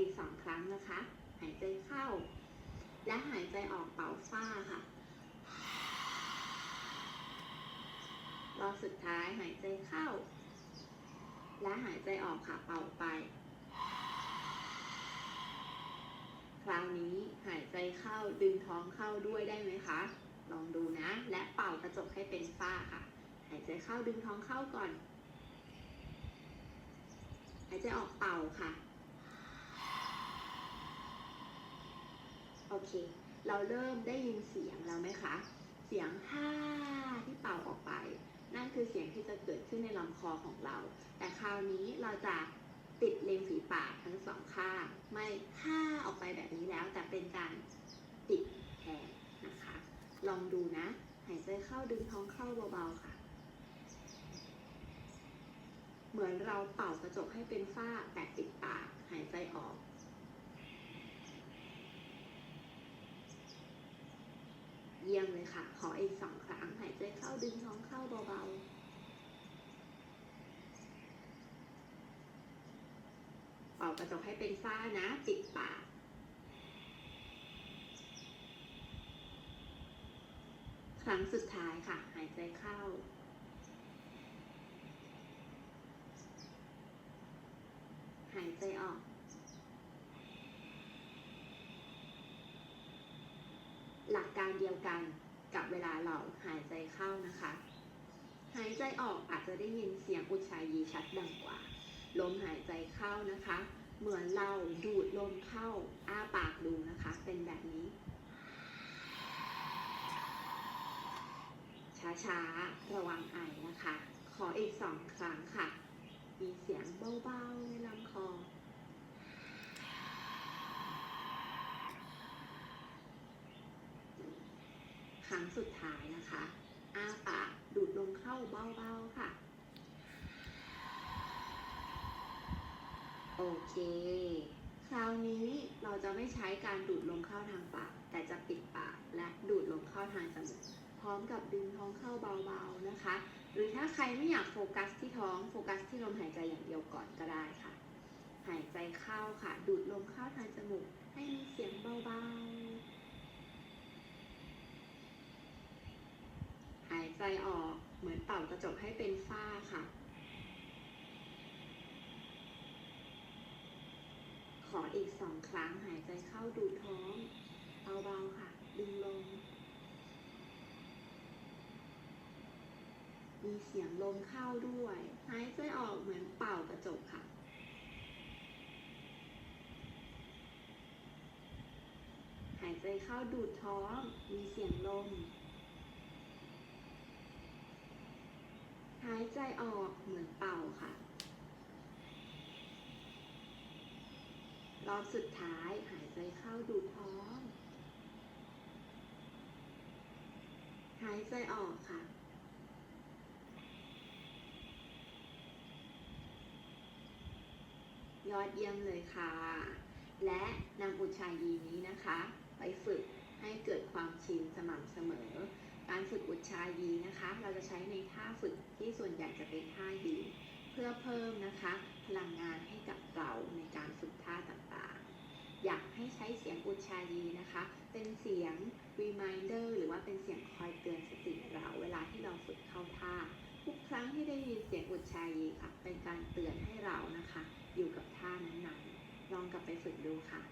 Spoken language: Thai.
อีกสองครั้งนะคะ หายใจเข้า และหายใจออกเป่าฝ้าค่ะ รอบสุดท้ายหายใจเข้า และหายใจออกค่ะเป่าไป คราวนี้หายใจเข้าดึงท้องเข้าด้วยได้ไหมคะ ลองดูนะ และเป่ากระจกให้เป็นฝ้าค่ะ หายใจเข้าดึงท้องเข้าก่อน หายใจออกเป่าค่ะ โอ เค เราเริ่มได้ยินเสียงแล้วไหมคะ เสียงฮ่าที่เป่าออกไป นั่นคือเสียงที่จะเกิดขึ้นในลำคอของเรา แต่คราวนี้เราจะปิดเลมฝีปากทั้งสองข้างไม่ฮ่าออกไปแบบนี้แล้ว แต่เป็นการปิดแทนนะคะ ลองดูนะ หายใจเข้าดึงท้องเข้าเบาๆค่ะเหมือนเราเป่ากระจกให้เป็นฝ้าแต่ปิดปาก หายใจออก เยี่ยมเลยค่ะ ขออีกสองครั้ง หายใจเข้าดึงท้องเข้าเบาๆเป่ากระจกให้เป็นฝ้านะปิดปากครั้งสุดท้ายค่ะ หายใจเข้า หายใจออก หลักการเดียวกันกับเวลาเราหายใจเข้านะคะ หายใจออกอาจจะได้ยินเสียงอุชายีชัดดังกว่า ลมหายใจเข้านะคะ เหมือนเราดูดลมเข้าอ้าปากดูนะคะ เป็นแบบนี้ ช้าๆ ระวังไอนะคะ ขออีกสองครั้งค่ะ มีเสียงเบาๆในลำคอ ครั้งสุดท้ายนะคะ อ้าปากดูดลมเข้าเบาๆค่ะ โอเค คราวนี้เราจะไม่ใช้การดูดลมเข้าทางปาก แต่จะปิดปากและดูดลมเข้าทางจมูก พร้อมกับดึงท้องเข้าเบาๆนะคะ หรือถ้าใครไม่อยากโฟกัสที่ท้องโฟกัสที่ลมหายใจอย่างเดียวก่อนก็ได้ค่ะ หายใจเข้าค่ะ ดูดลมเข้าทางจมูก ให้มีเสียงเบาๆ หายใจ ออก เหมือนเป่ากระจกให้เป็นฝ้าค่ะ ขออีกสองครั้งหายใจเข้าดูดท้องเบาๆค่ะ ดึงลง มีเสียงลมเข้าด้วย หายใจออกเหมือนเป่ากระจกค่ะหายใจเข้าดูดท้อง มีเสียงลม หาย ใจออกเหมือนเป่าค่ะ รอบสุดท้ายหายใจเข้าดูดท้อง หายใจออกค่ะ ยอดเยี่ยมเลยค่ะ และนำอุชายีนี้นะคะ ไปฝึกให้เกิดความชินสม่ำเสมอ ชายีนะคะ เราจะใช้ในท่าฝึกที่ส่วนใหญ่จะเป็นท่ายืนเพื่อเพิ่มนะคะพลังงานให้กับเราในการฝึกท่าต่างๆ อยากให้ใช้เสียงอุชายีนะคะ เป็นเสียง reminder หรือว่าเป็นเสียงคอยเตือนสติเราเวลาที่เราฝึกเข้าท่า ทุกครั้งที่ได้ยินเสียงอุชายีค่ะ เป็นการเตือนให้เรานะคะ อยู่กับท่านั้นๆลองกลับไปฝึกดูค่ะ